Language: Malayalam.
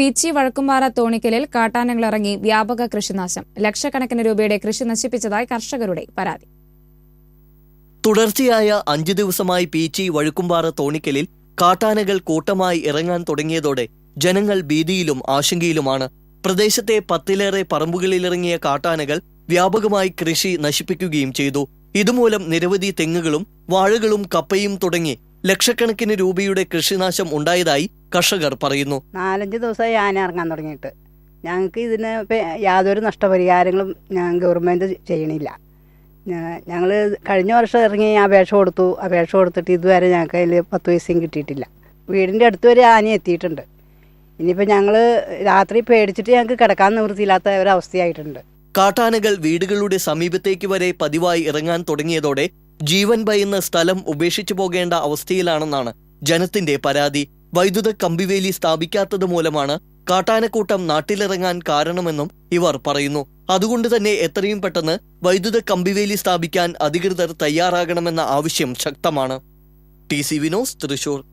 പീച്ചി വഴക്കുംപാറ തോണിക്കലിൽ കാട്ടാനകളിറങ്ങി വ്യാപക കൃഷിനാശം. ലക്ഷക്കണക്കിന് രൂപയുടെ കൃഷി നശിപ്പിച്ചതായി കർഷകരുടെ പരാതി. തുടർച്ചയായ അഞ്ചു ദിവസമായി പീച്ചി വഴുക്കുംപാറ തോണിക്കലിൽ കാട്ടാനകൾ കൂട്ടമായി ഇറങ്ങാൻ തുടങ്ങിയതോടെ ജനങ്ങൾ ഭീതിയിലും ആശങ്കയിലുമാണ്. പ്രദേശത്തെ പത്തിലേറെ പറമ്പുകളിലിറങ്ങിയ കാട്ടാനകൾ വ്യാപകമായി കൃഷി നശിപ്പിക്കുകയും ചെയ്തു. ഇതുമൂലം നിരവധി തെങ്ങുകളും വാഴകളും കപ്പയും തുടങ്ങി ലക്ഷക്കണക്കിന് രൂപയുടെ കൃഷിനാശം ഉണ്ടായതായി കർഷകർ പറയുന്നു. നാലഞ്ച് ദിവസമായി ആന ഇറങ്ങാൻ തുടങ്ങിയിട്ട്. ഞങ്ങൾക്ക് ഇതിന് യാതൊരു നഷ്ടപരിഹാരങ്ങളും ഞാൻ ഗവൺമെന്റ് ചെയ്യണില്ല. ഞങ്ങൾ കഴിഞ്ഞ വർഷം ഇറങ്ങി അപേക്ഷ കൊടുത്തു. അപേക്ഷ കൊടുത്തിട്ട് ഇതുവരെ ഞങ്ങൾക്ക് അതിൽ പത്ത് പൈസയും കിട്ടിയിട്ടില്ല. വീടിന്റെ അടുത്ത് വരെ ആന എത്തിയിട്ടുണ്ട്. ഇനിയിപ്പോൾ ഞങ്ങൾ രാത്രി പേടിച്ചിട്ട് ഞങ്ങൾക്ക് കിടക്കാൻ നിവൃത്തിയില്ലാത്ത ഒരവസ്ഥയായിട്ടുണ്ട് കാട്ടാനകൾ വീടുകളുടെ സമീപത്തേക്ക് വരെ പതിവായി ഇറങ്ങാൻ തുടങ്ങിയതോടെ ജീവൻ ഭയന്ന് സ്ഥലം ഉപേക്ഷിച്ചു പോകേണ്ട അവസ്ഥയിലാണെന്നാണ് ജനത്തിന്റെ പരാതി. വൈദ്യുത കമ്പിവേലി സ്ഥാപിക്കാത്തത് മൂലമാണ് കാട്ടാനക്കൂട്ടം നാട്ടിലിറങ്ങാൻ കാരണമെന്നും ഇവർ പറയുന്നു. അതുകൊണ്ട് തന്നെ എത്രയും പെട്ടെന്ന് വൈദ്യുത കമ്പിവേലി സ്ഥാപിക്കാൻ അധികൃതർ തയ്യാറാകണമെന്ന ആവശ്യം ശക്തമാണ്. T C Vinos Thrissur.